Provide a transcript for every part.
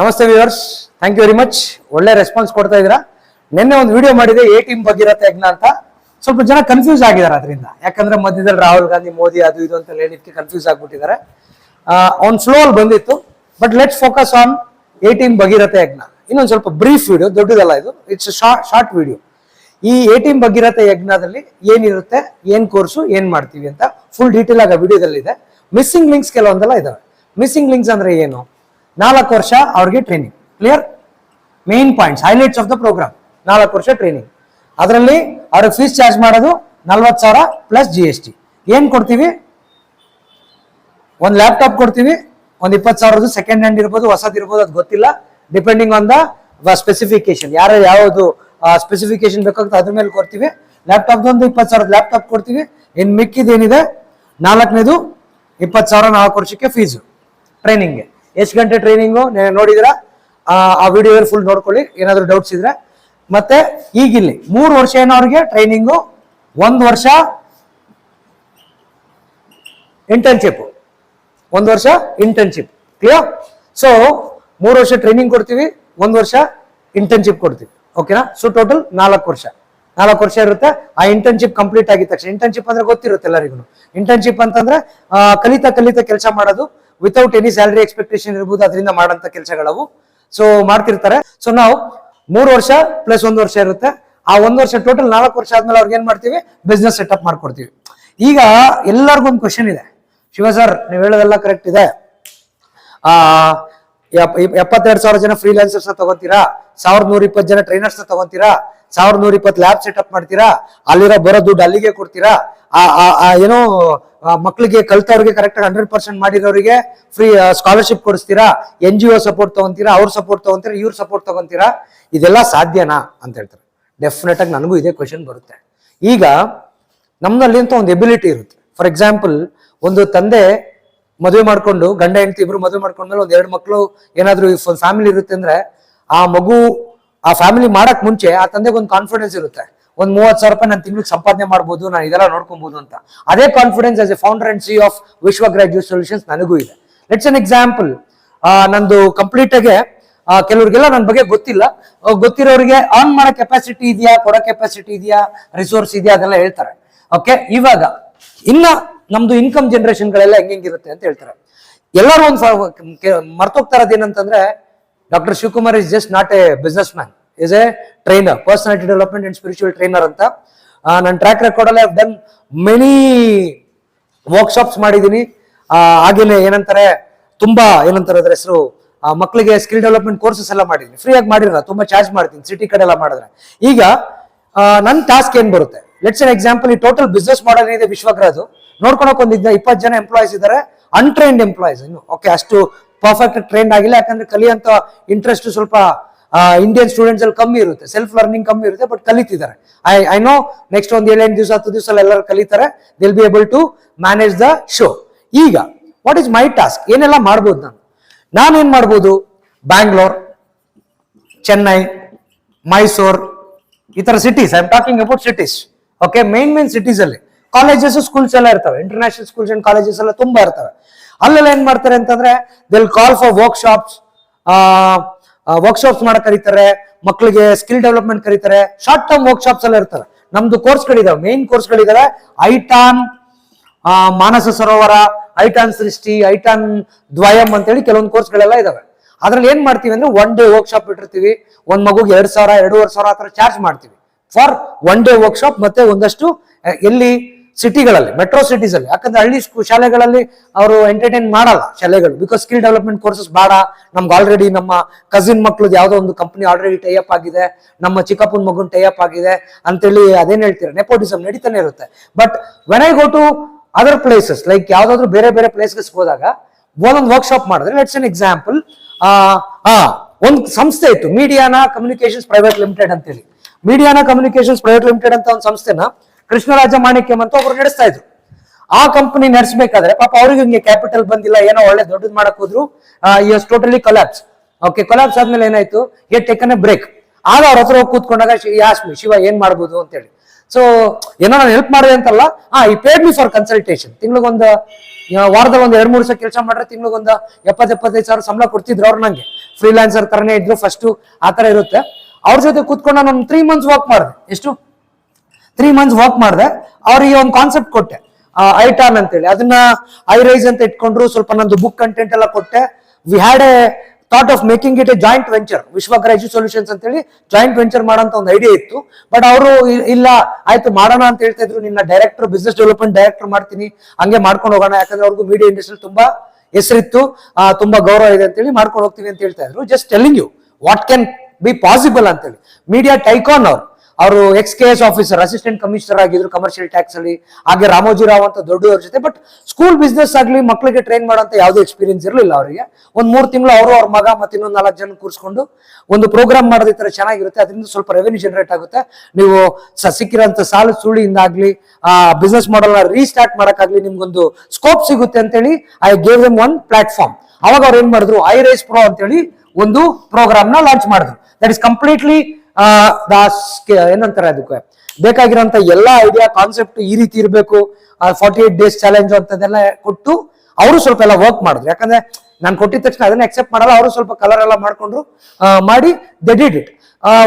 ನಮಸ್ತೆ viewers thank you very much ಒಳ್ಳೆ response ಕೊಡ್ತಾ ಇದ್ದೀರಾ. ನಿನ್ನೆ ಒಂದು ವಿಡಿಯೋ ಮಾಡಿದೆ ಎ ಟೀಮ್ ಇರತ್ತೆ ಯಜ್ಞ ಅಂತ. ಸ್ವಲ್ಪ ಜನ ಕನ್ಫ್ಯೂಸ್ ಆಗಿದ್ದಾರೆ ಅದರಿಂದ. ಯಾಕಂದ್ರೆ ಮಧ್ಯದಲ್ಲಿ ರಾಹುಲ್ ಗಾಂಧಿ, ಮೋದಿ ಅದು ಇದು ಅಂತ ಹೇಳಿದಕ್ಕೆ ಕನ್ಫ್ಯೂಸ್ ಆಗಿಬಿಟ್ಟಿದ್ದಾರೆ. ಅವ್ನು ಸ್ಲೋ ಅಲ್ಲಿ ಬಂದಿತ್ತು. But let's focus on a team Bhagiratha Yajna. ಇನ್ನೊಂದು ಸ್ವಲ್ಪ ಬ್ರೀಫ್ ವಿಡಿಯೋ ದೊಡ್ಡದಲ್ಲ ಇದು. ಇಟ್ಸ್ ಶಾರ್ಟ್ ವಿಡಿಯೋ ಈ ಎ ಟೀಮ್ ಭಗೀರಥ ಯಜ್ಞದಲ್ಲಿ ಏನಿರುತ್ತೆ, ಏನ್ ಕೋರ್ಸು ಏನ್ ಮಾಡ್ತೀವಿ ಅಂತ ಫುಲ್ ಡೀಟೇಲ್ ಆಗಿ ವಿಡಿಯೋದಲ್ಲಿ ಇದೆ ಮಿಸ್ಸಿಂಗ್ ಲಿಂಕ್ಸ್ ಕೆಲವೊಂದೆಲ್ಲ ಇದಾವೆ. ಮಿಸ್ಸಿಂಗ್ ಲಿಂಕ್ಸ್ ಅಂದ್ರೆ ಏನು? ನಾಲ್ಕು ವರ್ಷ ಅವ್ರಿಗೆ training clear main points highlights of the program ನಾಲ್ಕು ವರ್ಷ ಟ್ರೈನಿಂಗ್ ಅದರಲ್ಲಿ ಅವ್ರಿಗೆ ಫೀಸ್ ಚಾರ್ಜ್ ಮಾಡೋದು ನಲ್ವತ್ತು ಸಾವಿರ ಪ್ಲಸ್ ಜಿ ಎಸ್ ಟಿ ಏನು ಕೊಡ್ತೀವಿ? ಒಂದು ಲ್ಯಾಪ್ಟಾಪ್ ಕೊಡ್ತೀವಿ. ಒಂದು ಇಪ್ಪತ್ತು ಸಾವಿರದ್ದು ಸೆಕೆಂಡ್ ಹ್ಯಾಂಡ್ ಇರ್ಬೋದು, ಹೊಸದು ಇರ್ಬೋದು, ಅದು ಗೊತ್ತಿಲ್ಲ. ಡಿಪೆಂಡಿಂಗ್ ಆನ್ ದ ಸ್ಪೆಸಿಫಿಕೇಶನ್ ಯಾರು ಯಾವುದು ಸ್ಪೆಸಿಫಿಕೇಶನ್ ಬೇಕಾಗುತ್ತೆ ಅದ್ರ ಮೇಲೆ ಕೊಡ್ತೀವಿ. ಲ್ಯಾಪ್ಟಾಪ್ ಒಂದು ಇಪ್ಪತ್ತು ಸಾವಿರದ ಲ್ಯಾಪ್ಟಾಪ್ ಕೊಡ್ತೀವಿ. ಇನ್ನು ಮಿಕ್ಕಿದೇನಿದೆ ನಾಲ್ಕನೇದು ಇಪ್ಪತ್ತು ಸಾವಿರ ನಾಲ್ಕು ವರ್ಷಕ್ಕೆ ಫೀಸು ಟ್ರೈನಿಂಗ್ಗೆ ಎಷ್ಟು ಗಂಟೆ ಟ್ರೈನಿಂಗು ನೋಡಿದ್ರ? ಆ ವಿಡಿಯೋ ಫುಲ್ ನೋಡ್ಕೊಳ್ಳಿ, ಏನಾದರೂ ಡೌಟ್ಸ್ ಇದ್ರೆ. ಮತ್ತೆ ಈಗಿಲ್ಲಿ, ಮೂರು ವರ್ಷ ಏನೋ ಅವ್ರಿಗೆ ಟ್ರೈನಿಂಗು ಒಂದು ವರ್ಷ ಇಂಟರ್ನ್ಶಿಪ್ ಒಂದು ವರ್ಷ ಇಂಟರ್ನ್ಶಿಪ್ ಕ್ಲಿಯರ್ ಸೊ ಮೂರು ವರ್ಷ ಟ್ರೈನಿಂಗ್ ಕೊಡ್ತೀವಿ, ಒಂದು ವರ್ಷ ಇಂಟರ್ನ್ಶಿಪ್ ಕೊಡ್ತೀವಿ. ಓಕೆನಾ ಸೊ ಟೋಟಲ್ ನಾಲ್ಕು ವರ್ಷ. ನಾಲ್ಕು ವರ್ಷ ಇರುತ್ತೆ. ಆ ಇಂಟರ್ನ್ಶಿಪ್ ಕಂಪ್ಲೀಟ್ ಆಗಿದ ತಕ್ಷಣ ಇಂಟರ್ನ್ಶಿಪ್ ಅಂದ್ರೆ ಗೊತ್ತಿರುತ್ತೆ ಎಲ್ಲರಿಗೂ ಇಂಟರ್ನ್ಶಿಪ್ ಅಂತಂದ್ರೆ ಕಲಿತಾ ಕಲಿತಾ ಕೆಲಸ ಮಾಡೋದು ವಿತೌಟ್ ಎನಿ ಸ್ಯಾಲರಿ ಎಕ್ಸ್ಪೆಕ್ಟೇಷನ್ ಇರ್ಬೋದು, ಅದರಿಂದ ಮಾಡಂತ ಕೆಲಸಗಳವು. ಸೊ ಮಾಡ್ತಿರ್ತಾರೆ. ಸೊ ನಾವು ಮೂರು ವರ್ಷ ಪ್ಲಸ್ ಒಂದು ವರ್ಷ ಇರುತ್ತೆ. ಆ ಒಂದು ವರ್ಷ ಟೋಟಲ್ ನಾಲ್ಕು ವರ್ಷ ಆದ್ಮೇಲೆ ಅವ್ರಿಗೆ ಏನ್ ಮಾಡ್ತೀವಿ? ಬಿಸ್ನೆಸ್ ಸೆಟಪ್ ಮಾಡ್ಕೊಡ್ತೀವಿ. ಈಗ ಎಲ್ಲರಿಗೂ ಒಂದು ಕ್ವಶನ್ ಇದೆ. ಶಿವ ಸರ್ ನೀವು ಹೇಳೋದೆಲ್ಲ ಕರೆಕ್ಟ್ ಇದೆ. ಆ, ಎಪ್- ಎಪ್- ಎಪ್ಪತ್ತೆರಡು ಸಾವಿರ ಜನ ಫ್ರೀಲಾನ್ಸರ್ಸ್ ತಗೋತೀರಾ? ಸಾವಿರದ ನೂರ ಇಪ್ಪತ್ತು ಜನ ಟ್ರೈನರ್ಸ್ ತಗೋತೀರಾ? ಸಾವಿರದ ನೂರ ಇಪ್ಪತ್ತು ಲ್ಯಾಬ್ ಸೆಟಪ್ ಮಾಡ್ತೀರಾ? ಅಲ್ಲಿರೋ ಬರೋ ದುಡ್ಡು ಅಲ್ಲಿಗೆ ಕೊಡ್ತೀರಾ? ಆ, ಏನೋ ಆ, ಮಕ್ಳಿಗೆ ಕಲ್ತವ್ರಿಗೆ ಕರೆಕ್ಟ್ ಹಂಡ್ರೆಡ್ ಪರ್ಸೆಂಟ್ ಮಾಡಿರೋರಿಗೆ ಫ್ರೀ ಸ್ಕಾಲರ್ಶಿಪ್ ಕೊಡಿಸ್ತೀರಾ? ಎನ್ ಜಿ ಒ ಸಪೋರ್ಟ್ ತಗೊಂತೀರಾ? ಅವ್ರ ಸಪೋರ್ಟ್ ತಗೊಂತೀರಾ? ಇವ್ರ ಸಪೋರ್ಟ್ ತಗೊಂತೀರಾ? ಇದೆಲ್ಲ ಸಾಧ್ಯನಾ ಅಂತ ಹೇಳ್ತಾರೆ. ಡೆಫಿನೆಟ್ ಆಗಿ ನನಗೂ ಇದೇ ಕ್ವಶನ್ ಬರುತ್ತೆ. ಈಗ ನಮ್ಮಲ್ಲಿ ಅಂತ ಒಂದು ಎಬಿಲಿಟಿ ಇರುತ್ತೆ. ಫಾರ್ ಎಕ್ಸಾಂಪಲ್ ಒಂದು ತಂದೆ ಮದುವೆ ಮಾಡ್ಕೊಂಡು, ಗಂಡ, ಹೆಂಡತಿ ಇಬ್ರು ಮದುವೆ ಮಾಡ್ಕೊಂಡ್ಮೇಲೆ ಒಂದು ಎರಡು ಮಕ್ಕಳು ಏನಾದ್ರು ಒಂದು ಫ್ಯಾಮಿಲಿ ಇರುತ್ತೆ ಅಂದ್ರೆ, ಆ ಮಗು ಆ ಫ್ಯಾಮಿಲಿ ಮಾಡಕ್ ಮುಂಚೆ ಆ ತಂದೆಗೆ ಒಂದು ಕಾನ್ಫಿಡೆನ್ಸ್ ಇರುತ್ತೆ. ಒಂದ್ ಮೂವತ್ ಸಾವಿರ ರೂಪಾಯಿ ನಾನು ತಿಂಗಳಿಗೆ ಸಂಪಾದನೆ ಮಾಡ್ಬೋದು, ನಾನು ಇದೆಲ್ಲ ನೋಡ್ಕೊಬಹುದು ಅಂತ. ಅದೇ confidence as a founder and C of Vishwa graduate solutions ನನಗೂ ಇದೆ. ಲೆಟ್ಸ್ ಅನ್ ಎಕ್ಸಾಂಪಲ್ ನಂದು ಕಂಪ್ಲೀಟ್ ಆಗಿ ಕೆಲವರಿಗೆಲ್ಲ ನನ್ನ ಬಗ್ಗೆ ಗೊತ್ತಿಲ್ಲ. ಗೊತ್ತಿರೋರಿಗೆ ಆನ್ ಮಾಡೋ ಕೆಪಾಸಿಟಿ ಇದೆಯಾ, ಕೊಡೋ ಕೆಪಾಸಿಟಿ ಇದೆಯಾ ರಿಸೋರ್ಸ್ ಇದೆಯಾ ಅದೆಲ್ಲ ಹೇಳ್ತಾರೆ. ಓಕೆ ಇವಾಗ, ಇನ್ನ ನಮ್ದು ಇನ್ಕಮ್ ಜನರೇಷನ್ ಗಳೆಲ್ಲ ಹೆಂಗಿರುತ್ತೆ ಅಂತ ಹೇಳ್ತಾರೆ. ಎಲ್ಲರೂ ಒಂದು ಮರ್ತೋಗ್ತಾ ಇರೋದು ಏನಂತಂದ್ರೆ doctor Shivakumar is just not a business man is a trainer personality development and spiritual trainer ಅಂತ. ನನ್ನ ಟ್ರ್ಯಾಕ್ ರೆಕಾರ್ಡ್ ಅಲ್ಲಿ ಡನ್ ಮೆನಿ ವರ್ಕ್ಶಾಪ್ಸ್ ಮಾಡಿದ್ದೀನಿ. ಹಾಗೇನೆ ಏನಂತಾರೆ, ತುಂಬಾ ಏನಂತಾರೆ ಅದ್ರ ಹೆಸರು ಮಕ್ಕಳಿಗೆ ಸ್ಕಿಲ್ ಡೆವಲಪ್ಮೆಂಟ್ ಕೋರ್ಸಸ್ ಎಲ್ಲ ಮಾಡಿದ್ದೀನಿ. ಫ್ರೀ ಆಗಿ ಮಾಡಿರಲ್ಲ, ತುಂಬಾ ಚಾರ್ಜ್ ಮಾಡ್ತೀನಿ ಸಿಟಿ ಕಡೆ ಎಲ್ಲ ಮಾಡಿದ್ರೆ. ಈಗ ನನ್ನ ಟಾಸ್ಕ್ ಏನ್ ಬರುತ್ತೆ? ಲೆಟ್ಸ್ ಎನ್ ಎಕ್ಸಾಂಪಲ್ ಈ ಟೋಟಲ್ ಬಿಸ್ನೆಸ್ ಮಾಡಲ್ ಏನಿದೆ ವಿಶ್ವಗ್ರಹದು ನೋಡ್ಕೊಳಕ್ ಒಂದಿದ್ದ ಇಪ್ಪತ್ತು ಜನ ಎಂಪ್ಲಾಯೀಸ್ ಇದ್ದಾರೆ ಅನ್ಟ್ರೈನ್ಡ್ ಎಂಪ್ಲಾಯೀಸ್ ಇನ್ನು ಓಕೆ ಅಷ್ಟು ಪರ್ಫೆಕ್ಟ್ ಟ್ರೈನ್ ಆಗಿಲ್ಲ, ಯಾಕಂದ್ರೆ ಕಲಿಯಂತ ಇಂಟ್ರೆಸ್ಟ್ ಸ್ವಲ್ಪ ಇಂಡಿಯನ್ ಸ್ಟೂಡೆಂಟ್ಸ್ ಅಲ್ಲಿ ಕಮ್ಮಿ ಇರುತ್ತೆ ಸೆಲ್ಫ್ ಲರ್ನಿಂಗ್ ಕಮ್ಮಿ ಇರುತ್ತೆ ಬಟ್ ಕಲಿತಿದ್ದಾರೆ. ಐ ಐ ನೋ ನೆಕ್ಸ್ಟ್ ಒಂದು ಏಳೆಂಟು ದಿವಸ, ಹತ್ತು ದಿವಸ ಎಲ್ಲರೂ ಕಲಿತಾರೆ they'll be able to manage the show ಈಗ ವಾಟ್ ಇಸ್ ಮೈ ಟಾಸ್ಕ್ ಏನೆಲ್ಲ ಮಾಡ್ಬೋದು ನಾನು? ನಾನೇನ್ ಮಾಡ್ಬೋದು? ಬ್ಯಾಂಗ್ಳೂರ್ ಚೆನ್ನೈ ಮೈಸೂರ್ ಈ ತರ cities I am talking about cities okay main main cities ಅಲ್ಲಿ. ಕಾಲೇಜಸ್ ಸ್ಕೂಲ್ಸ್ ಎಲ್ಲ ಇರ್ತವೆ. ಇಂಟರ್ನ್ಯಾಷನಲ್ ಸ್ಕೂಲ್ಸ್ ಅಂಡ್ ಕಾಲೇಜಸ್ ಎಲ್ಲ ತುಂಬಾ ಇರ್ತವೆ. ಅಲ್ಲೆಲ್ಲ ಏನ್ ಮಾಡ್ತಾರೆ ಅಂತಂದ್ರೆ they'll call for workshops workshops ಮಾಡಕ್ ಕರೀತಾರೆ ಮಕ್ಕಳಿಗೆ ಸ್ಕಿಲ್ ಡೆವಲಪ್ಮೆಂಟ್ ಕರೀತಾರೆ ಶಾರ್ಟ್ ಟರ್ಮ್ ವರ್ಕ್ಶಾಪ್ಸ್ ಎಲ್ಲ ಇರ್ತಾರೆ. ನಮ್ದು ಕೋರ್ಸ್ಗಳಿದಾವೆ ಮೇನ್ ಕೋರ್ಸ್ಗಳಿದಾವೆ ಐಟಾನ್ ಮಾನಸ ಸರೋವರ, ಐಟಾನ್ ಸೃಷ್ಟಿ, ಐಟಾನ್ ದ್ವಯಂ ಅಂತೇಳಿ ಕೆಲವೊಂದು ಕೋರ್ಸ್ಗಳೆಲ್ಲ ಇದಾವೆ. ಅದ್ರಲ್ಲಿ ಏನ್ ಮಾಡ್ತೀವಿ ಅಂದ್ರೆ ಒನ್ ಡೇ ವರ್ಕ್ಶಾಪ್ ಇಟ್ಟಿರ್ತೀವಿ. ಒಂದ್ ಮಗುಗೆ ಎರಡ್ ಸಾವಿರ, ಎರಡೂವರೆ ಸಾವಿರ ಆ ಚಾರ್ಜ್ ಮಾಡ್ತೀವಿ. ಫಾರ್ ಒನ್ ಡೇ ವರ್ಕ್ಶಾಪ್ ಮತ್ತೆ ಒಂದಷ್ಟು ಎಲ್ಲಿ ಸಿಟಿಗಳಲ್ಲಿ ಮೆಟ್ರೋ ಸಿಟೀಸ್ ಅಲ್ಲಿ. ಯಾಕಂದ್ರೆ ಹಳ್ಳಿ ಶಾಲೆಗಳಲ್ಲಿ ಅವರು ಎಂಟರ್ಟೈನ್ ಮಾಡಲ್ಲ ಶಾಲೆಗಳು. ಬಿಕಾಸ್ ಸ್ಕಿಲ್ ಡೆವಲಪ್ಮೆಂಟ್ ಕೋರ್ಸಸ್ ಬೇಡ. ನಮ್ಗೆ ಆಲ್ರೆಡಿ ನಮ್ಮ ಕಸಿನ್ ಮಕ್ಳದ್ದು ಯಾವುದೋ ಒಂದು ಕಂಪನಿ ಆಲ್ರೆಡಿ ಟೈಅಪ್ ಆಗಿದೆ. ನಮ್ಮ ಚಿಕ್ಕಪ್ಪನ ಮಗುನ ಟೈಅಪ್ ಆಗಿದೆ ಅಂತೇಳಿ ಅದೇನ್ ಹೇಳ್ತೀರಾ? ನೆಪೋಟಿಸಮ್ ನಡೀತಾನೆ ಇರುತ್ತೆ. But when I go to other places like ಯಾವ್ದಾದ್ರು ಬೇರೆ ಬೇರೆ ಪ್ಲೇಸಸ್ ಹೋದಾಗ, ಒಂದೊಂದು ವರ್ಕ್ಶಾಪ್ ಮಾಡಿದ್ರೆ ಲೆಟ್ಸ್ ಎನ್ ಎಕ್ಸಾಂಪಲ್ ಒಂದು ಸಂಸ್ಥೆ ಇತ್ತು ಮೀಡಿಯಾನ ಕಮ್ಯುನಿಕೇಶನ್ಸ್ ಪ್ರೈವೇಟ್ ಲಿಮಿಟೆಡ್ ಅಂತೇಳಿ. ಮೀಡಿಯಾನ ಕಮ್ಯುನಿಕೇಶನ್ಸ್ ಪ್ರೈವೇಟ್ ಲಿಮಿಟೆಡ್ ಅಂತ ಒಂದು ಸಂಸ್ಥೆನ ಕೃಷ್ಣರಾಜ ಮಾಣಿಕ್ಯಂ ಅಂತ ಒಬ್ರು ನಡೆಸ್ತಾ ಇದ್ರು. ಆ ಕಂಪನಿ ನಡೆಸಬೇಕಾದ್ರೆ ಪಾಪ ಅವ್ರಿಗೆ ಹಿಂಗೆ ಕ್ಯಾಪಿಟಲ್ ಬಂದಿಲ್ಲ, ಏನೋ ಒಳ್ಳೆ ದೊಡ್ಡದು ಮಾಡಕ್ ಹೋದ್ರು. Is totally collapse okay collapse ಆದ್ಮೇಲೆ ಏನಾಯ್ತು? ಎ ಟೇಕನ್ ಎ ಬ್ರೇಕ್ ಆಗ ಅವ್ರ ಹತ್ರ ಹೋಗಿ ಕೂತ್ಕೊಂಡಾಗ ಯಾಶ್ಮಿ ಶಿವ ಏನ್ ಮಾಡ್ಬೋದು ಅಂತೇಳಿ. ಸೊ ಏನೋ ನಾನು ಹೆಲ್ಪ್ ಮಾಡಿದೆ ಅಂತಲ್ಲ ಹಾ ಈ ಪೇಡ್ ಮಿ ಫಾರ್ ಕನ್ಸಲ್ಟೇಷನ್ ತಿಂಗ್ಳಿಗೊಂದು ವಾರದ ಒಂದ್ ಎರಡ್ ಮೂರು ಸಾವಿರ ಕೆಲಸ ಮಾಡ್ರೆ ತಿಂಗ್ಳಿಗೊಂದು ಎಪ್ಪತ್ ಎಪ್ಪತ್ತೈದು ಸಾವಿರ ಸಂಬಳ ಕೊಡ್ತಿದ್ರು ಅವ್ರು ನಂಗೆ. ಫ್ರೀಲಾನ್ಸರ್ ತರನೇ ಇದ್ರು ಫಸ್ಟ್ ಆತರ ತರ ಇರುತ್ತೆ. ಅವ್ರ ಜೊತೆ ಕೂತ್ಕೊಂಡು ನಾನು ತ್ರೀ ಮಂತ್ಸ್ ವರ್ಕ್ ಮಾಡಿದೆ. ಎಷ್ಟು? ತ್ರೀ ಮಂತ್ಸ್ ವರ್ಕ್ ಮಾಡಿದೆ. ಅವ್ರಿಗೆ ಒಂದು ಕಾನ್ಸೆಪ್ಟ್ ಕೊಟ್ಟೆ. ಐಟಾನ್ ಅಂತೇಳಿ. ಅದನ್ನ ಐ ರೈಸ್ ಅಂತ ಇಟ್ಕೊಂಡ್ರು, ಸ್ವಲ್ಪ ನಂದು ಬುಕ್ ಕಂಟೆಂಟ್ ಎಲ್ಲ ಕೊಟ್ಟೆ. We had a thought of making it a joint venture Vishwagraj solutions ಅಂತೇಳಿ ಜಾಯಿಂಟ್ ವೆಂಚರ್ ಮಾಡೋಂತ ಒಂದು ಐಡಿಯಾ ಇತ್ತು. ಬಟ್ ಅವರು ಇಲ್ಲ, ಆಯ್ತು ಮಾಡೋಣ ಅಂತ ಹೇಳ್ತಾ ಇದ್ರು. ನಿನ್ನ ಡೈರೆಕ್ಟರ್ ಬಿಸ್ನೆಸ್ ಡೆವಲಪ್ಮೆಂಟ್ ಡೈರೆಕ್ಟರ್ ಮಾಡ್ತೀನಿ. ಹಂಗೆ ಮಾಡ್ಕೊಂಡು ಹೋಗೋಣ. ಯಾಕಂದ್ರೆ ಅವ್ರಿಗೂ ಮೀಡಿಯಾ ಇಂಡಸ್ಟ್ರಿ ತುಂಬಾ ಹೆಸರಿತ್ತು. ತುಂಬಾ ಗೌರವ ಇದೆ ಅಂತೇಳಿ ಮಾಡ್ಕೊಂಡು ಹೋಗ್ತೀವಿ ಅಂತ ಹೇಳ್ತಾ ಇದ್ರು. Just telling you what can be possible ಅಂತೇಳಿ. ಮೀಡಿಯಾ ಟೈಕಾನ್ ಅವ್ರು. ಅವರು ex K S officer assistant commissioner ಆಗಿದ್ರು ಕಮರ್ಷಿಯಲ್ ಟ್ಯಾಕ್ಸ್ ಅಲ್ಲಿ. ಹಾಗೆ ರಾಮೋಜಿರಾವ್ ಅಂತ ದೊಡ್ಡವ್ರ ಜೊತೆ ಬಟ್ ಸ್ಕೂಲ್ ಬಿಸ್ನೆಸ್ ಆಗಲಿ ಮಕ್ಕಳಿಗೆ ಟ್ರೈನ್ ಮಾಡೋಂತ ಯಾವುದೇ ಎಕ್ಸ್ಪೀರಿಯನ್ಸ್ ಇರಲಿಲ್ಲ ಅವರಿಗೆ. ಒಂದ್ ಮೂರು ತಿಂಗಳು ಅವರು ಅವ್ರ ಮಗ ಮತ್ತೆ ಇನ್ನೊಂದು ನಾಲ್ಕು ಜನ ಕೂರಿಸ್ಕೊಂಡು ಒಂದು ಪ್ರೋಗ್ರಾಮ್ ಮಾಡೋದ್ ಈ ತರ ಚೆನ್ನಾಗಿರುತ್ತೆ. ಅದರಿಂದ ಸ್ವಲ್ಪ ರೆವೆನ್ಯೂ ಜನರೇಟ್ ಆಗುತ್ತೆ. ನೀವು ಸಿಕ್ಕಿರೋಂಥ ಸಾಲ ಸುಳಿಯಿಂದ ಆಗ್ಲಿ, ಆ ಬಿಸ್ನೆಸ್ ಮಾಡಲ್ ರೀಸ್ಟಾರ್ಟ್ ಮಾಡೋಕ್ಕಾಗ್ಲಿ ನಿಮ್ಗೊಂದು ಸ್ಕೋಪ್ ಸಿಗುತ್ತೆ ಅಂತೇಳಿ I gave them one platform ಅವಾಗ ಅವ್ರು ಏನ್ ಮಾಡಿದ್ರು ಐ ರೇಸ್ ಪ್ರೋ ಅಂತೇಳಿ ಒಂದು ಪ್ರೋಗ್ರಾಮ್ನ ಲಾಂಚ್ ಮಾಡಿದ್ರು. ದಟ್ ಇಸ್ ಕಂಪ್ಲೀಟ್ಲಿ ಏನಂತಾರೆ ಅದಕ್ಕೆ? ಬೇಕಾಗಿರೋಂತ ಎಲ್ಲಾ ಐಡಿಯಾ ಕಾನ್ಸೆಪ್ಟ್ ಈ ರೀತಿ ಇರಬೇಕು. ಫಾರ್ಟಿ ಏಟ್ ಡೇಸ್ ಚಾಲೆಂಜ್ ಅಂತದೆಲ್ಲ ಕೊಟ್ಟು ಅವರು ಸ್ವಲ್ಪ ಎಲ್ಲ ವರ್ಕ್ ಮಾಡಿದ್ರು. ಯಾಕಂದ್ರೆ ನಾನು ಕೊಟ್ಟಿದ ತಕ್ಷಣ ಅದನ್ನ ಅಕ್ಸೆಪ್ಟ್ ಮಾಡಲ್ಲ ಅವರು ಸ್ವಲ್ಪ ಕಲರ್ ಎಲ್ಲ ಮಾಡ್ಕೊಂಡ್ರು. ಆ, ಮಾಡಿ ದೆ ಡಿಡ್ ಇಟ್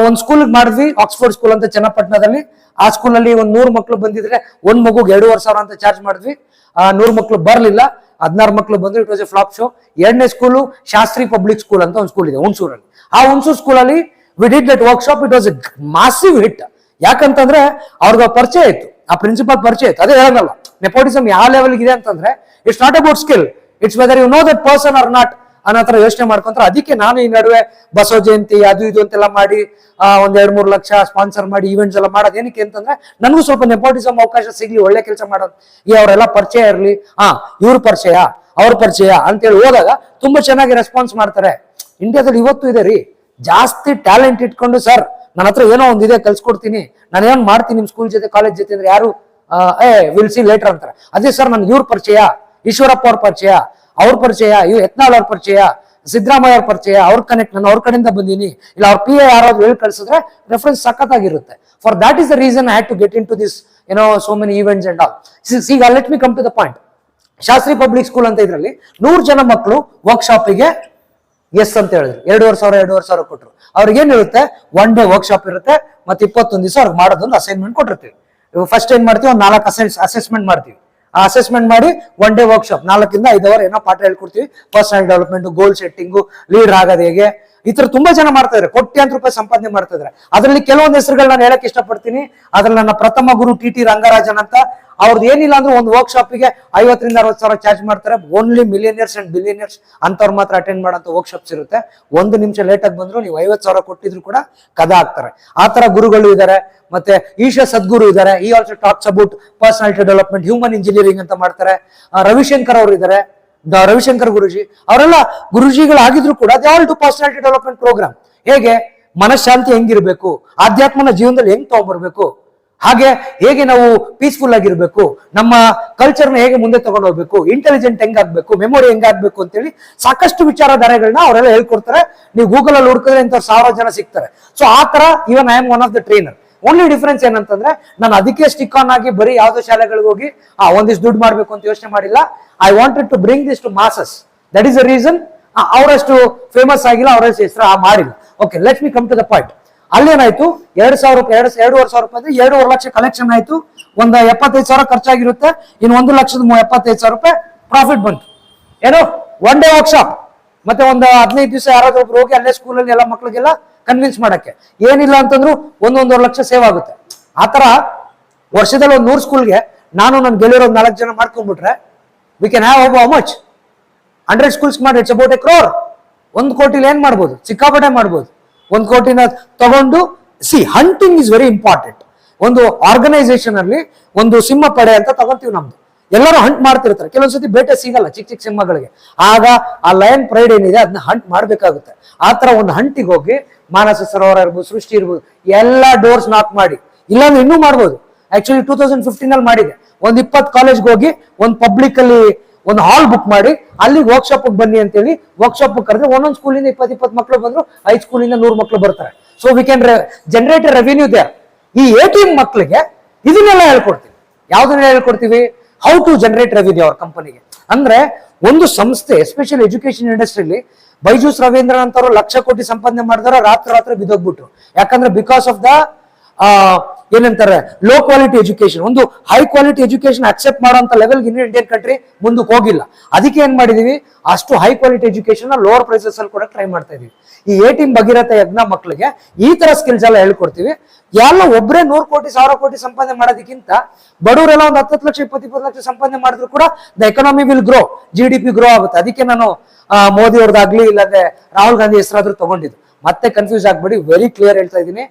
ಒಂದು ಸ್ಕೂಲ್ ಮಾಡಿದ್ವಿ ಆಕ್ಸ್ಫೋರ್ಡ್ ಸ್ಕೂಲ್ ಅಂತ ಚನ್ನಪಟ್ಟಣದಲ್ಲಿ. ಆ ಸ್ಕೂಲಲ್ಲಿ ಒಂದು ನೂರು ಮಕ್ಳು ಬಂದಿದ್ರೆ ಒಂದು ಮಗುಗೆ ಎರಡೂವರೆ ಸಾವಿರ ಅಂತ ಚಾರ್ಜ್ ಮಾಡಿದ್ವಿ. ಆ ನೂರು ಮಕ್ಳು ಬರಲಿಲ್ಲ ಹದಿನಾರು ಮಕ್ಳು ಬಂದ್ರು it was a flop show ಎರಡನೇ ಸ್ಕೂಲು ಶಾಸ್ತ್ರಿ ಪಬ್ಲಿಕ್ ಸ್ಕೂಲ್ ಅಂತ ಒಂದು ಸ್ಕೂಲ್ ಇದೆ ಹುಣಸೂರಲ್ಲಿ. ಆ ಹುಣಸೂರು ಸ್ಕೂಲಲ್ಲಿ we did that workshop it was a massive hit ಯಾಕಂತಂದ್ರೆ ಅವ್ರಿಗೆ ಪರಿಚಯ ಇತ್ತು, ಆ ಪ್ರಿನ್ಸಿಪಾಲ್ ಪರಿಚಯ ಇತ್ತು, ಅದೇ ಹೇಳಲ್ಲ ನೆಪೋಟಿಸಮ್ ಯಾವ ಲೆವೆಲ್ ಇದೆ ಅಂತಂದ್ರೆ it's not about skill it's whether you know that person or not ಅನ್ನೋ ಥರ ಯೋಚನೆ ಮಾಡ್ಕೊಂತಾರೆ ಅದಕ್ಕೆ ನಾನು ಈ ನಡುವೆ ಬಸವ ಜಯಂತಿ ಅದು ಇದು ಅಂತೆಲ್ಲ ಮಾಡಿ ಒಂದು ಒಂದ್ ಎರಡ್ ಮೂರು ಲಕ್ಷ ಸ್ಪಾನ್ಸರ್ ಮಾಡಿ ಈವೆಂಟ್ಸ್ ಎಲ್ಲ ಮಾಡೋದು ಏನಕ್ಕೆ ಅಂತಂದ್ರೆ, ನನಗೂ ಸ್ವಲ್ಪ ನೆಪೋಟಿಸಮ್ ಅವಕಾಶ ಸಿಗ್ಲಿ, ಒಳ್ಳೆ ಕೆಲಸ ಮಾಡೋದು. ಈ ಅವರೆಲ್ಲ ಪರಿಚಯ ಇರಲಿ, ಹಾ, ಇವ್ರ ಪರಿಚಯ, ಅವ್ರ ಪರಿಚಯ ಅಂತೇಳಿ ಹೋದಾಗ ತುಂಬಾ ಚೆನ್ನಾಗಿ ರೆಸ್ಪಾನ್ಸ್ ಮಾಡ್ತಾರೆ. ಇಂಡಿಯಾದಲ್ಲಿ ಇವತ್ತು ಇದೆ ರೀ. ಜಾಸ್ತಿ ಟ್ಯಾಲೆಂಟ್ ಇಟ್ಕೊಂಡು, ಸರ್ ನನ್ನ ಹತ್ರ ಏನೋ ಒಂದಿದೆ ಕಲ್ಸ್ಕೊಡ್ತೀನಿ ನಾನು ಏನ್ ಮಾಡ್ತೀನಿ ನಿಮ್ ಸ್ಕೂಲ್ ಜೊತೆ ಕಾಲೇಜ್ ಜೊತೆ ಅಂದ್ರೆ ಯಾರು? ಏ ವಿಲ್ ಸಿ ಲೇಟರ್ ಅಂತಾರೆ. ಅದೇ ಸರ್, ನನ್ಗೆ ಇವ್ರ ಪರಿಚಯ, ಈಶ್ವರಪ್ಪ ಅವ್ರ ಪರಿಚಯ ಅವ್ರ ಪರಿಚಯ, ಇವ್ ಯತ್ನಾಳ್ ಅವ್ರ ಪರಿಚಯ, ಸಿದ್ದರಾಮಯ್ಯ ಅವ್ರ ಪರಿಚಯ, ಅವ್ರ ಕನೆಕ್ಟ್ ನಾನು ಅವ್ರ ಕಡೆಯಿಂದ ಬಂದೀನಿ. ಇಲ್ಲ, ಅವ್ರ ಪಿ ಎ ಯಾರಾದ್ರೂ ಹೇಳಿ ಕಳ್ಸಿದ್ರೆ reference ಸಖತ್ತಾಗಿರುತ್ತೆ. For that is the reason I had to get in to this ಏನೋ so many events and all see let me come to the point Shastri public school ಅಂತ ಇದರಲ್ಲಿ ನೂರು ಜನ ಮಕ್ಕಳು ವರ್ಕ್ಶಾಪಿಗೆ ಎಸ್ ಅಂತ ಹೇಳಿದ್ರು. ಎರಡೂವರೆ ಸಾವಿರ ಎರಡೂವರೆ ಸಾವಿರ ಕೊಟ್ಟರು ಅವ್ರಿಗೆ ಏನಿರುತ್ತೆ ಒನ್ ಡೇ ವರ್ಕ್ಶಾಪ್ ಇರುತ್ತೆ. ಮತ್ತೆ ಇಪ್ಪತ್ತೊಂದು ದಿವಸ ಅವ್ರಿಗೆ ಮಾಡೋದೊಂದು ಅಸೈನ್ಮೆಂಟ್ ಕೊಟ್ಟಿರ್ತೀವಿ. ಫಸ್ಟ್ ಏನ್ ಮಾಡ್ತೀವಿ? ಒಂದು ನಾಲ್ಕು ಅಸೆಸ್ ಅಸೆಸ್ಮೆಂಟ್ ಮಾಡ್ತೀವಿ. ಆ ಅಸೆಸ್ಮೆಂಟ್ ಮಾಡಿ ಒನ್ ಡೇ ವರ್ಕ್ಶಾಪ್ ನಾಲ್ಕಿಂದ ಐದು ಅವರ್ ಏನೋ ಪಾಠ ಹೇಳ್ಕೊಡ್ತೀವಿ. Personal development goal setting leader ಆಗೋದು ಹೇಗೆ? ಈ ತರ ತುಂಬಾ ಜನ ಮಾಡ್ತಾ ಇದ್ದಾರೆ ಕೋಟ್ಯಾಂತರ ರೂಪಾಯಿ ಸಂಪಾದನೆ ಮಾಡ್ತಾ ಇದ್ದಾರೆ ಅದರಲ್ಲಿ ಕೆಲವೊಂದು ಹೆಸರುಗಳು ನಾನು ಹೇಳಕ್ ಇಷ್ಟಪಡ್ತೀನಿ. ಅದ್ರಲ್ಲಿ ನನ್ನ ಪ್ರಥಮ ಗುರು ಟಿ ಟಿ ರಂಗರಾಜನ್ ಅಂತ. ಅವ್ರದ್ದು ಏನಿಲ್ಲ ಅಂದ್ರೆ ಒಂದು ವರ್ಕ್ಶಾಪಿಗೆ ಐವತ್ತರಿಂದ ಅರವತ್ತು ಸಾವಿರ ಚಾರ್ಜ್ ಮಾಡ್ತಾರೆ. ಓನ್ಲಿ ಮಿಲಿಯನರ್ಸ್ ಅಂಡ್ ಬಿಲಿಯನಿಯರ್ಸ್ ಅಂತವ್ರು ಮಾತ್ರ ಅಟೆಂಡ್ ಮಾಡೋಂಥ ವರ್ಕ್ಶಾಪ್ಸ್ ಇರುತ್ತೆ. ಒಂದು ನಿಮಿಷ ಲೇಟ್ ಆಗಿ ಬಂದ್ರು ನೀವು ಐವತ್ತು ಸಾವಿರ ಕೊಟ್ಟಿದ್ರು ಕೂಡ ಕದ ಆಗ್ತಾರೆ ಆ ತರ ಗುರುಗಳು ಇದ್ದಾರೆ ಮತ್ತೆ ಈಶಾ ಸದ್ಗುರು ಇದ್ದಾರೆ ಈ also talks about personality development human engineering ಅಂತ ಮಾಡ್ತಾರೆ. ರವಿಶಂಕರ್ ಅವರು ಇದ್ದಾರೆ ರವಿಶಂಕರ್ ಗುರುಜಿ, ಅವರೆಲ್ಲ ಗುರುಜಿಗಳಾಗಿದ್ರು ಕೂಡ they all to personality development program ಹೇಗೆ? ಮನಃಶಾಂತಿ ಹೆಂಗಿರ್ಬೇಕು? ಆಧ್ಯಾತ್ಮನ ಜೀವನದಲ್ಲಿ ಹೆಂಗ್ ತಗೊಂಡ್ಬರ್ಬೇಕು? ಹಾಗೆ ಹೇಗೆ ನಾವು ಪೀಸ್ಫುಲ್ ಆಗಿರ್ಬೇಕು? ನಮ್ಮ ಕಲ್ಚರ್ನ ಹೇಗೆ ಮುಂದೆ ತಗೊಂಡು ಹೋಗ್ಬೇಕು ಇಂಟೆಲಿಜೆಂಟ್ ಹೆಂಗಾಗ್ಬೇಕು? ಮೆಮೊರಿ ಹೆಂಗಾಗ್ಬೇಕು ಅಂತೇಳಿ ಸಾಕಷ್ಟು ವಿಚಾರಧಾರೆಗಳನ್ನ ಅವರೆಲ್ಲ ಹೇಳ್ಕೊಡ್ತಾರೆ. ನೀವು ಗೂಗಲ್ ಅಲ್ಲಿ ಹುಡುಕಿದ್ರೆ ಇಂಥ ಸಾವಿರ ಜನ ಸಿಗ್ತಾರೆ. ಸೊ ಆ ತರ even I am one of the trainer only difference ಏನಂತಂದ್ರೆ ನಾನು ಅದಕ್ಕೆ ಸ್ಟಿಕ್ ಆನ್ ಆಗಿ ಬರೀ ಯಾವ್ದೋ ಶಾಲೆಗಳಿಗೆ ಹೋಗಿ, ಆ, ಒಂದಿಷ್ಟು ದುಡ್ಡು ಮಾಡ್ಬೇಕು ಅಂತ ಯೋಚನೆ ಮಾಡಿಲ್ಲ. I wanted to bring this to masses that is a reason ಅವರಷ್ಟು ಫೇಮಸ್ ಆಗಿಲ್ಲ, ಅವರಷ್ಟು ಹೆಸರು ಆ, ಮಾಡಿಲ್ಲ. Okay let me come to the point ಅಲ್ಲೇನಾಯ್ತು? ಎರಡ್ ಸಾವಿರ ರೂಪಾಯಿ, ಎರಡು, ಎರಡೂವರೆ ಸಾವಿರ ರೂಪಾಯಿ ಎರಡೂವರೆ ಲಕ್ಷ ಕಲೆಕ್ಷನ್ ಆಯ್ತು. ಒಂದು ಎಪ್ಪತ್ತೈದು ಸಾವಿರ ಖರ್ಚಾಗಿರುತ್ತೆ. ಇನ್ನು ಒಂದು ಲಕ್ಷದ ಎಪ್ಪತ್ತೈದು ಸಾವಿರ ರೂಪಾಯಿ ಪ್ರಾಫಿಟ್ ಬಂತು. ಏನು? ಒನ್ ಡೇ ವರ್ಕ್ಶಾಪ್ ಮತ್ತೆ ಒಂದು ಹದಿನೈದು ದಿವಸ ಯಾರಾದ್ರೂ ಒಬ್ರು ಹೋಗಿ ಅಲ್ಲೇ ಸ್ಕೂಲಲ್ಲಿ ಎಲ್ಲ ಮಕ್ಳಿಗೆಲ್ಲ ಕನ್ವಿನ್ಸ್ ಮಾಡಕ್ಕೆ. ಏನಿಲ್ಲ ಅಂತಂದ್ರು ಒಂದೊಂದೂವರೆ ಲಕ್ಷ ಸೇವ್ ಆಗುತ್ತೆ. ಆ ಥರ ವರ್ಷದಲ್ಲಿ ಒಂದು ನೂರು ಸ್ಕೂಲ್ಗೆ ನಾನು ನನ್ನ ಗೆಳೆಯರು ನಾಲ್ಕು ಜನ ಮಾಡ್ಕೊಂಡ್ಬಿಟ್ರೆ we can have how much hundred schools ಮಾಡಿ ಇಟ್ಸ್ ಅಬೌಟ್ ಎ ಕ್ರೋರ್ ಒಂದು ಕೋಟಿಲಿ ಏನ್ ಮಾಡ್ಬೋದು? ಸಿಕ್ಕಾಪಟ್ಟೆ ಮಾಡ್ಬೋದು. ಒಂದು ಕೋಟಿನ ತಗೊಂಡು C hunting is very important ಒಂದು ಆರ್ಗನೈಸೇಷನ್ ಅಲ್ಲಿ ಒಂದು ಸಿಂಹ ಪಡೆ ಅಂತ ತಗೊಂತೀವಿ ನಮ್ದು. ಎಲ್ಲರೂ ಹಂಟ್ ಮಾಡ್ತಿರ್ತಾರೆ. ಕೆಲವೊಂದ್ಸತಿ ಬೇಟೆ ಸಿಗಲ್ಲ ಚಿಕ್ಕ ಚಿಕ್ಕ ಸಿಂಹಗಳಿಗೆ. ಆಗ ಆ ಲಯನ್ ಪ್ರೈಡ್ ಏನಿದೆ ಅದನ್ನ ಹಂಟ್ ಮಾಡ್ಬೇಕಾಗುತ್ತೆ. ಆ ತರ ಒಂದು ಹಂಟಿಗೆ ಹೋಗಿ ಮಾನಸ ಸರೋವರ ಇರ್ಬೋದು, ಸೃಷ್ಟಿ ಇರ್ಬೋದು, ಎಲ್ಲ ಡೋರ್ಸ್ ನಾಕ್ ಮಾಡಿ. ಇಲ್ಲಾಂದ್ರೆ ಇನ್ನೂ ಮಾಡ್ಬೋದು. ಆಕ್ಚುಲಿ ಟೂ ತೌಸಂಡ್ ಫಿಫ್ಟೀನ್ ಅಲ್ಲಿ ಮಾಡಿದೆ. ಒಂದ್ ಇಪ್ಪತ್ತು ಕಾಲೇಜ್ಗೆ ಹೋಗಿ, ಒಂದು ಪಬ್ಲಿಕ್ ಅಲ್ಲಿ ಒಂದು ಹಾಲ್ ಬುಕ್ ಮಾಡಿ ಅಲ್ಲಿ ವರ್ಕ್ಶಾಪ್ ಬನ್ನಿ ಅಂತೇಳಿ ವರ್ಕ್ಶಾಪ್ ಕರೆದ್ರೆ ಒಂದೊಂದು ಸ್ಕೂಲಿಂದ ಇಪ್ಪತ್ತು ಇಪ್ಪತ್ತು ಮಕ್ಕಳು ಬಂದ್ರು, ಐದು ಸ್ಕೂಲಿಂದ ನೂರು ಮಕ್ಕಳು ಬರ್ತಾರೆ. So we can generate revenue they ಈ ಎ ಟಿ ಎಂ ಮಕ್ಕಳಿಗೆ ಇದನ್ನೆಲ್ಲ ಹೇಳ್ಕೊಡ್ತೀವಿ. ಯಾವ್ದನ್ನ ಹೇಳ್ಕೊಡ್ತೀವಿ? ಹೌ ಟು ಜನರೇಟ್ ರೆವಿನ್ಯೂ ಅವ್ರ ಕಂಪನಿಗೆ ಅಂದ್ರೆ ಒಂದು ಸಂಸ್ಥೆ ಎಸ್ಪೆಷಲಿ ಎಜುಕೇಶನ್ ಇಂಡಸ್ಟ್ರಿಲಿ ಬೈಜೂಸ್ ರವೀಂದ್ರನ್ ಅಂತವ್ರು ಲಕ್ಷ ಕೋಟಿ ಸಂಪಾದನೆ ಮಾಡಿದಾರೆ ರಾತ್ರಿ ರಾತ್ರಿ ಬಿದ್ದೋಗ್ಬಿಟ್ರು ಯಾಕಂದ್ರೆ ಬಿಕಾಸ್ ಆಫ್ ದ ಏನಂತಾರೆ? ಲೋ ಕ್ವಾಲಿಟಿ ಎಜುಕೇಶನ್ ಒಂದು ಹೈ ಕ್ವಾಲಿಟಿ ಎಜುಕೇಶನ್ ಅಕ್ಸೆಪ್ಟ್ ಮಾಡುವಂತ ಲೆವೆಲ್ ಇನ್ನೂ ಇಂಡಿಯನ್ ಕಂಟ್ರಿ ಮುಂದಕ್ಕೆ ಹೋಗಿಲ್ಲ. ಅದಕ್ಕೆ ಏನ್ ಮಾಡಿದೀವಿ? ಅಷ್ಟು high quality education lower prices ಅಲ್ಲಿ ಕೂಡ ಟ್ರೈ ಮಾಡ್ತಾ ಇದೀವಿ. ಈ ಟಿಮ್ ಭಗೀರಥ ಯಜ್ಞ ಮಕ್ಕಳಿಗೆ ಈ ತರ ಸ್ಕಿಲ್ಸ್ ಎಲ್ಲ ಹೇಳ್ಕೊಡ್ತೀವಿ. ಎಲ್ಲ ಒಬ್ಬರೇ ನೂರು ಕೋಟಿ, ಸಾವಿರ ಕೋಟಿ ಸಂಪಾದನೆ ಮಾಡೋದಕ್ಕಿಂತ ಬಡವರೆಲ್ಲ ಒಂದು ಹತ್ತು ಲಕ್ಷ ಇಪ್ಪತ್ತು ಇಪ್ಪತ್ತು ಲಕ್ಷ ಸಂಪಾದನೆ ಮಾಡಿದ್ರು ಕೂಡ the economy will grow G D P grow ಆಗುತ್ತೆ. ಅದಕ್ಕೆ ನಾನು ಮೋದಿ ಅವ್ರದ್ದಾಗ್ಲಿ ಇಲ್ಲಾಂದ್ರೆ ರಾಹುಲ್ ಗಾಂಧಿ ಹೆಸರಾದ್ರೂ ತಗೊಂಡಿದ್ದು. ಮತ್ತೆ ಕನ್ಫ್ಯೂಸ್ ಆಗ್ಬೇಡಿ ವೆರಿ ಕ್ಲಿಯರ್ ಹೇಳ್ತಾ ಇದ್ದೀನಿ.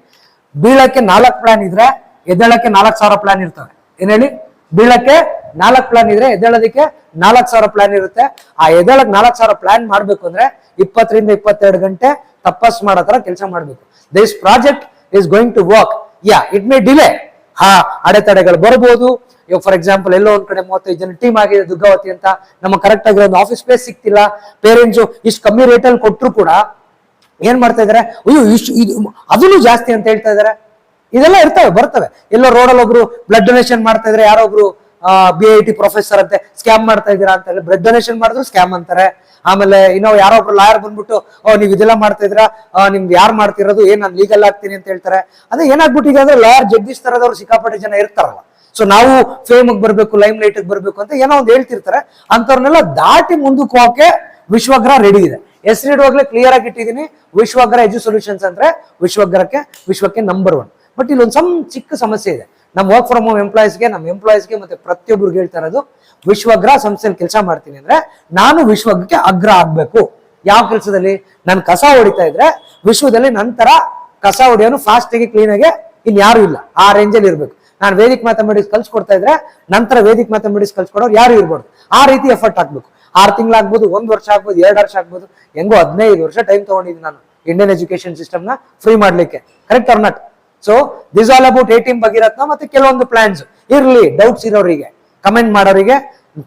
ಬೀಳಕ್ಕೆ ನಾಲ್ಕು ಪ್ಲಾನ್ ಇದ್ರೆ ಎದ್ದೇಳಕ್ಕೆ ನಾಲ್ಕು ಸಾವಿರ ಪ್ಲಾನ್ ಇರ್ತವೆ. ಏನ್ ಹೇಳಿ? ಬೀಳಕ್ಕೆ ನಾಲ್ಕು ಪ್ಲಾನ್ ಇದ್ರೆ ಎದ್ದೇಳೋದಕ್ಕೆ ನಾಲ್ಕು ಸಾವಿರ ಪ್ಲಾನ್ ಇರುತ್ತೆ. ಆ ಎದ್ದೇಳಕ್ ನಾಲ್ಕು ಸಾವಿರ ಪ್ಲಾನ್ ಮಾಡ್ಬೇಕು ಅಂದ್ರೆ ಇಪ್ಪತ್ತರಿಂದ ಇಪ್ಪತ್ತೆರಡು ಗಂಟೆ ತಪಸ್ ಮಾಡೋ ತರ ಕೆಲಸ ಮಾಡ್ಬೇಕು. This project is going to work ya it may delay ಹಾ, ಅಡೆತಡೆಗಳು ಬರ್ಬೋದು. ಇವಾಗ ಫಾರ್ ಎಕ್ಸಾಂಪಲ್ ಎಲ್ಲೋ ಒಂದ್ ಕಡೆ ಮೂವತ್ತೈದು ಜನ ಟೀಮ್ ಆಗಿದೆ, ದುರ್ಗಾವತಿ ಅಂತ. ನಮಗೆ ಕರೆಕ್ಟ್ ಆಗಿರೋ ಒಂದು ಆಫೀಸ್ ಸ್ಪೇಸ್ ಸಿಕ್ತಿಲ್ಲ ಪೇರೆಂಟ್ಸ್ ಇಷ್ಟು ಕಮ್ಮಿ ರೇಟಲ್ಲಿ ಕೊಟ್ಟರು ಕೂಡ ಏನ್ ಮಾಡ್ತಾ ಇದಾರೆ? ಅಯ್ಯೋ, ಇಷ್ಟು ಇದು ಅದನ್ನು ಜಾಸ್ತಿ ಅಂತ ಹೇಳ್ತಾ ಇದಾರೆ. ಇದೆಲ್ಲ ಇರ್ತವೆ, ಬರ್ತವೆ. ಎಲ್ಲೋ ರೋಡಲ್ಲಿ ಒಬ್ರು ಬ್ಲಡ್ ಡೊನೇಷನ್ ಮಾಡ್ತಾ ಇದ್ರೆ ಯಾರೋ ಒಬ್ರು ಬಿ ಐ ಟಿ ಪ್ರೊಫೆಸರ್ ಅಂತೆ ಸ್ಕ್ಯಾಮ್ ಮಾಡ್ತಾ ಇದೀರಾ ಅಂತ ಬ್ಲಡ್ ಡೊನೇಷನ್ ಮಾಡಿದ್ರು ಸ್ಕ್ಯಾಮ್ ಅಂತಾರೆ. ಆಮೇಲೆ ಇನ್ನೋ ಯಾರೋ ಒಬ್ರು ಲಾಯರ್ ಬಂದ್ಬಿಟ್ಟು, ಓ, ನೀವು ಇದೆಲ್ಲ ಮಾಡ್ತಾ ಇದ್ರ ನಿಮ್ಗೆ ಯಾರು ಮಾಡ್ತಿರೋದು? ಏನ್ ನಾನು ಲೀಗಲ್ ಆಗ್ತೀನಿ ಅಂತ ಹೇಳ್ತಾರೆ. ಅದೇ ಏನಾಗ್ಬಿಟ್ಟಿದೆ ಅಂದ್ರೆ ಲಾಯರ್ ಜಗದೀಶ್ ತರದವ್ರು ಸಿಕ್ಕಾಪಟ್ಟೆ ಜನ ಇರ್ತಾರಲ್ಲ. ಸೊ ನಾವು ಫೇಮ್ ಬರ್ಬೇಕು ಲೈಮ್ ಲೈಟ್ ಬರ್ಬೇಕು ಅಂತ ಏನೋ ಒಂದು ಹೇಳ್ತಿರ್ತಾರೆ. ಅಂತವ್ರನ್ನೆಲ್ಲ ದಾಟಿ ಮುಂದಕ್ಕೆ ಹೋಗಕ್ಕೆ ವಿಶ್ವಗ್ರಹ ರೆಡಿ ಇದೆ. ಹೆಸರು ಇಡುವಾಗಲೇ ಕ್ಲಿಯರ್ ಆಗಿ ಇಟ್ಟಿದ್ದೀನಿ ವಿಶ್ವಗ್ರಹ ಎಜು ಸೊಲ್ಯೂಷನ್ಸ್ ಅಂದ್ರೆ ವಿಶ್ವಗ್ರಹಕ್ಕೆ, ವಿಶ್ವಕ್ಕೆ ನಂಬರ್ ಒನ್ ಬಟ್ ಇಲ್ಲೊಂದು ಸಮ್ ಚಿಕ್ಕ ಸಮಸ್ಯೆ ಇದೆ. ನಮ್ಮ ವರ್ಕ್ ಫ್ರಮ್ ಹೋಮ್ ಎಂಪ್ಲಾಯೀಸ್ಗೆ ನಮ್ಮ ಎಂಪ್ಲಾಯೀಸ್ಗೆ ಮತ್ತೆ ಪ್ರತಿಯೊಬ್ಬರಿಗೆ ಹೇಳ್ತಾ ಇರೋದು, ವಿಶ್ವಗ್ರಹ ಸಂಸ್ಥೆಯಲ್ಲಿ ಕೆಲಸ ಮಾಡ್ತೀನಿ ಅಂದ್ರೆ ನಾನು ವಿಶ್ವಕ್ಕೆ ಅಗ್ರ ಆಗ್ಬೇಕು. ಯಾವ ಕೆಲಸದಲ್ಲಿ? ನಾನು ಕಸ ಹೊಡಿತಾ ಇದ್ರೆ ವಿಶ್ವದಲ್ಲಿ ನಂತರ ಕಸ ಹೊಡೆಯೋನು ಫಾಸ್ಟ್ ಆಗಿ ಕ್ಲೀನ್ ಆಗಿ ಇನ್ ಯಾರು ಇಲ್ಲ. ಆ ರೇಂಜಲ್ಲಿ ಇರ್ಬೇಕು. ನಾನು ವೇದಿಕ್ ಮ್ಯಾಥಮೆಟಿಕ್ಸ್ ಕಲ್ಸ್ಕೊಡ್ತಾ ಇದ್ರೆ ನಂತರ ವೇದಿಕ್ ಮ್ಯಾಥಮೆಟಿಕ್ಸ್ ಕಲ್ಸ್ಕೊಡೋರು ಯಾರು ಇರ್ಬಾರ್ದು ಆ ರೀತಿ ಎಫರ್ಟ್ ಹಾಕ್ಬೇಕು. ಆರು ತಿಂಗಳಾಗ್ಬೋದು ಒಂದ್ ವರ್ಷ ಆಗ್ಬೋದು, ಎರಡು ವರ್ಷ ಆಗ್ಬೋದು, ಹೆಂಗೋ ಹದಿನೈದು ವರ್ಷ ಟೈಮ್ ತಗೊಂಡಿದ್ದೀನಿ ನಾನು ಇಂಡಿಯನ್ ಎಜುಕೇಶನ್ ಸಿಸ್ಟಮ್ನ ಫ್ರೀ ಮಾಡ್ಲಿಕ್ಕೆ. Correct or not so this all about a team ಭಗೀರತ್ನ ಮತ್ತೆ ಕೆಲವೊಂದು ಪ್ಲಾನ್ಸ್ ಇರ್ಲಿ ಡೌಟ್ಸ್ ಇರೋರಿಗೆ ಕಮೆಂಟ್ ಮಾಡೋರಿಗೆ.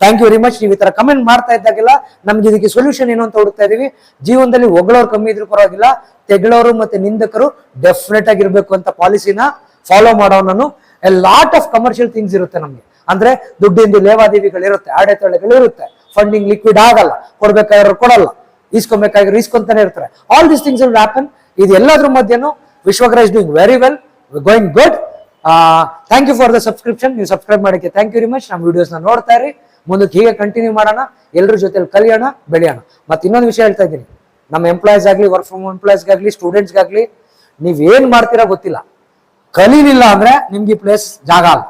ಥ್ಯಾಂಕ್ ಯು ವೆರಿ ಮಚ್ ನೀವು ಈ ತರ ಕಮೆಂಟ್ ಮಾಡ್ತಾ ಇದ್ದಾಗೆಲ್ಲ ನಮ್ಗೆ ಇದಕ್ಕೆ ಸೊಲ್ಯೂಷನ್ ಏನು ಅಂತ ಹುಡುಕ್ತಾ ಇದೀವಿ. ಜೀವನದಲ್ಲಿ ಒಗಳೋರು ಕಮ್ಮಿ ಇದ್ರೂ ಪರವಾಗಿಲ್ಲ. ತೆಗಳೋರು ಮತ್ತೆ ನಿಂದಕರು ಡೆಫಿನೆಟ್ ಆಗಿರ್ಬೇಕು ಅಂತ ಪಾಲಿಸಿನ ಫಾಲೋ ಮಾಡೋ ನಾನು a lot of commercial things ಇರುತ್ತೆ ನಮ್ಗೆ. ಅಂದ್ರೆ ದುಡ್ಡಿಂದು ಲೇವಾದೇವಿಗಳಿರುತ್ತೆ ಅಡೆತಡೆಗಳಿರುತ್ತೆ ಫಂಡಿಂಗ್ ಲಿಕ್ವಿಡ್ ಆಗಲ್ಲ, ಕೊಡ್ಬೇಕಾದ್ರೆ ಕೊಡಲ್ಲ. ಈಸ್ಕೊಬೇಕಾಗಿರೋ ಈಸ್ಕೊಂತಾನೆ ಇರ್ತಾರೆ. All this things will happen ಇದು ಎಲ್ಲದ್ರ ಮಧ್ಯನೂ ವಿಶ್ವಗ್ರ is doing very well going good thank you for the subscription ನೀವು ಸಬ್ಸ್ಕ್ರೈಬ್ ಮಾಡೋಕ್ಕೆ ಥ್ಯಾಂಕ್ ಯು ವೆರಿ ಮಚ್ ನಮ್ಮ ವಿಡಿಯೋಸ್ನ ನೋಡ್ತಾ ಇರಿ. ಮುಂದಕ್ಕೆ ಹೀಗೆ ಕಂಟಿನ್ಯೂ ಮಾಡೋಣ. ಎಲ್ಲರ ಜೊತೆಲಿ ಕಲಿಯೋಣ, ಬೆಳೆಯೋಣ. ಮತ್ತೆ ಇನ್ನೊಂದು ವಿಷಯ ಹೇಳ್ತಾ ಇದ್ದೀನಿ. ನಮ್ಮ ಎಂಪ್ಲಾಯೀಸ್ ಆಗಲಿ ವರ್ಕ್ ಫ್ರಮ್ ಎಂಪ್ಲಾಯೀಸ್ಗಾಗಲಿ ಸ್ಟೂಡೆಂಟ್ಸ್ಗಾಗಲಿ ನೀವೇನ್ ಮಾಡ್ತೀರಾ ಗೊತ್ತಿಲ್ಲ. ಕಲೀಲಿಲ್ಲ ಅಂದ್ರೆ ನಿಮ್ಗೆ ಈ ಪ್ಲೇಸ್ ಜಾಗ ಅಲ್ಲ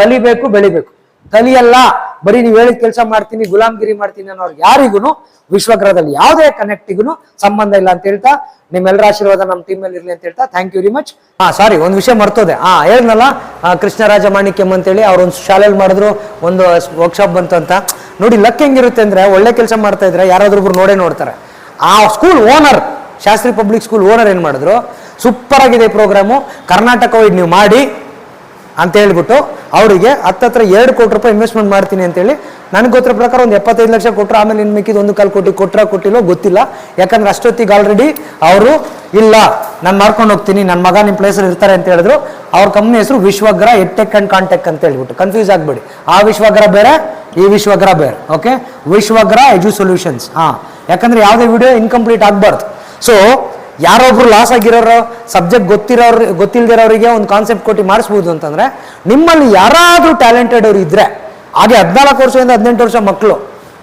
ಕಲಿಬೇಕು, ಬೆಳಿಬೇಕು. ಕಲಿಯಲ್ಲ. ಬರೀ ನೀವು ಹೇಳಿದ ಕೆಲಸ ಮಾಡ್ತೀನಿ ಗುಲಾಮ್ಗಿರಿ ಮಾಡ್ತೀನಿ ಅನ್ನೋರು ಯಾರಿಗೂ ವಿಶ್ವಗ್ರಹದಲ್ಲಿ ಯಾವುದೇ ಕನೆಕ್ಟಿಗೂ ಸಂಬಂಧ ಇಲ್ಲ ಅಂತ ಹೇಳ್ತಾ ನಿಮ್ಮೆಲ್ಲರ ಆಶೀರ್ವಾದ ನಮ್ಮ ಟೀಮ್ ಇರಲಿ ಅಂತ ಹೇಳ್ತಾ ಥ್ಯಾಂಕ್ ಯು ವೆರಿ ಮಚ್ ಹಾ ಸಾರಿ ಒಂದು ವಿಷಯ ಮರ್ತೋದೆ. ಹಾ ಹೇಳಿದ್ನಲ್ಲ ಆ, ಕೃಷ್ಣರಾಜ ಮಾಣಿಕ್ಯಂ ಅಂತೇಳಿ ಅವ್ರು ಒಂದು ಶಾಲೆಯಲ್ಲಿ ಮಾಡಿದ್ರು ಒಂದು ವರ್ಕ್ಶಾಪ್ ಬಂತು ಅಂತ. ನೋಡಿ ಲಕ್ ಹೆಂಗಿರುತ್ತೆ ಅಂದ್ರೆ ಒಳ್ಳೆ ಕೆಲಸ ಮಾಡ್ತಾ ಇದ್ರೆ ಯಾರಾದ್ರೊಬ್ರು ನೋಡೇ ನೋಡ್ತಾರೆ. ಆ school owner Shastri public school owner ಏನು ಮಾಡಿದ್ರು ಸೂಪರ್ ಆಗಿದೆ ಪ್ರೋಗ್ರಾಮು ಕರ್ನಾಟಕ ವೈಡ್ ನೀವು ಮಾಡಿ ಅಂತ ಹೇಳ್ಬಿಟ್ಟು ಅವರಿಗೆ ಹತ್ತತ್ರ ಎರಡು ಕೋಟಿ ರೂಪಾಯಿ ಇನ್ವೆಸ್ಟ್ಮೆಂಟ್ ಮಾಡ್ತೀನಿ ಅಂತೇಳಿ ನನಗೆ ಗೊತ್ತಿರೋ ಪ್ರಕಾರ ಒಂದು ಎಪ್ಪತ್ತೈದು ಲಕ್ಷ ಕೊಟ್ಟರು ಆಮೇಲೆ ಇನ್ನು ಮಿಕ್ಕಿದ ಒಂದು ಕಾಲು ಕೋಟಿ ಕೊಟ್ಟರೆ ಕೊಟ್ಟಿಲ್ಲೋ ಗೊತ್ತಿಲ್ಲ. ಯಾಕಂದ್ರೆ ಅಷ್ಟೊತ್ತಿಗೆ ಆಲ್ರೆಡಿ ಅವರು, ಇಲ್ಲ, ನಾನು ಮಾಡ್ಕೊಂಡು ಹೋಗ್ತೀನಿ ನನ್ನ ಮಗ ನಿಮ್ಮ ಪ್ಲೇಸಲ್ಲಿ ಇರ್ತಾರೆ ಅಂತ ಹೇಳಿದ್ರು. ಅವ್ರ ಕಂಪ್ನಿ ಹೆಸರು ವಿಶ್ವಗ್ರಹ ಎಟ್ಟೆಕ್ ಅಂಡ್ ಕಾಂಟೆಕ್ ಅಂತ ಹೇಳ್ಬಿಟ್ಟು. ಕನ್ಫ್ಯೂಸ್ ಆಗಬೇಡಿ. ಆ ವಿಶ್ವಗ್ರಹ ಬೇರೆ, ಈ ವಿಶ್ವಗ್ರಹ ಬೇರೆ ಓಕೆ ವಿಶ್ವಗ್ರಹ ಎಜು ಸೊಲ್ಯೂಷನ್ಸ್ ಹಾಂ, ಯಾಕಂದ್ರೆ ಯಾವುದೇ ವಿಡಿಯೋ ಇನ್ಕಂಪ್ಲೀಟ್ ಆಗಬಾರ್ದು. ಸೊ ಯಾರೊಬ್ರು ಲಾಸ್ ಆಗಿರೋರು ಸಬ್ಜೆಕ್ಟ್ ಗೊತ್ತಿರೋರು ಗೊತ್ತಿಲ್ಲದಿರೋರಿಗೆ ಒಂದು ಕಾನ್ಸೆಪ್ಟ್ ಕೊಟ್ಟು ಮಾಡಿಸ್ಬೋದು ಅಂತಂದ್ರೆ, ನಿಮ್ಮಲ್ಲಿ ಯಾರಾದರೂ ಟ್ಯಾಲೆಂಟೆಡ್ ಅವ್ರು ಇದ್ರೆ, ಹಾಗೆ ಹದಿನಾಲ್ಕು ವರ್ಷದಿಂದ ಹದಿನೆಂಟು ವರ್ಷ ಮಕ್ಕಳು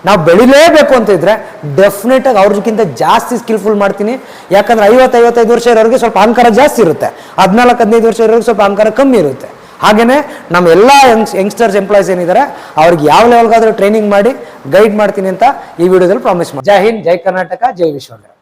ನಾವು ಬೆಳಿಲೇಬೇಕು ಅಂತ ಇದ್ರೆ ಡೆಫಿನೆಟ್ ಆಗಿ ಅವ್ರಿಗಿಂತ ಜಾಸ್ತಿ ಸ್ಕಿಲ್ಫುಲ್ ಮಾಡ್ತೀನಿ. ಯಾಕಂದ್ರೆ ಐವತ್ತು, ಐವತ್ತೈದು ವರ್ಷ ಇರೋರಿಗೆ ಸ್ವಲ್ಪ ಅಹಂಕಾರ ಜಾಸ್ತಿ ಇರುತ್ತೆ. ಹದಿನಾಲ್ಕು, ಹದಿನೈದು ವರ್ಷ ಇರೋರಿಗೆ ಸ್ವಲ್ಪ ಅಹಂಕಾರ ಕಮ್ಮಿ ಇರುತ್ತೆ. ಹಾಗೇನೆ ನಮ್ಮ ಎಲ್ಲ ಯಂಗ್ಸ್ ಯಂಗ್ಸ್ಟರ್ಸ್ ಎಂಪ್ಲಾಯ್ಸ್ ಏನಿದ್ದಾರೆ ಅವ್ರಿಗೆ ಯಾವ ಲೆವೆಲ್ಗಾದ್ರೂ ಟ್ರೈನಿಂಗ್ ಮಾಡಿ ಗೈಡ್ ಮಾಡ್ತೀನಿ ಅಂತ ಈ ವಿಡಿಯೋದಲ್ಲಿ ಪ್ರಾಮಿಸ್ ಮಾಡಿ ಜೈ ಹಿಂದ್, ಜೈ ಕರ್ನಾಟಕ, ಜೈ ವಿಶ್ವಗ್ರಹ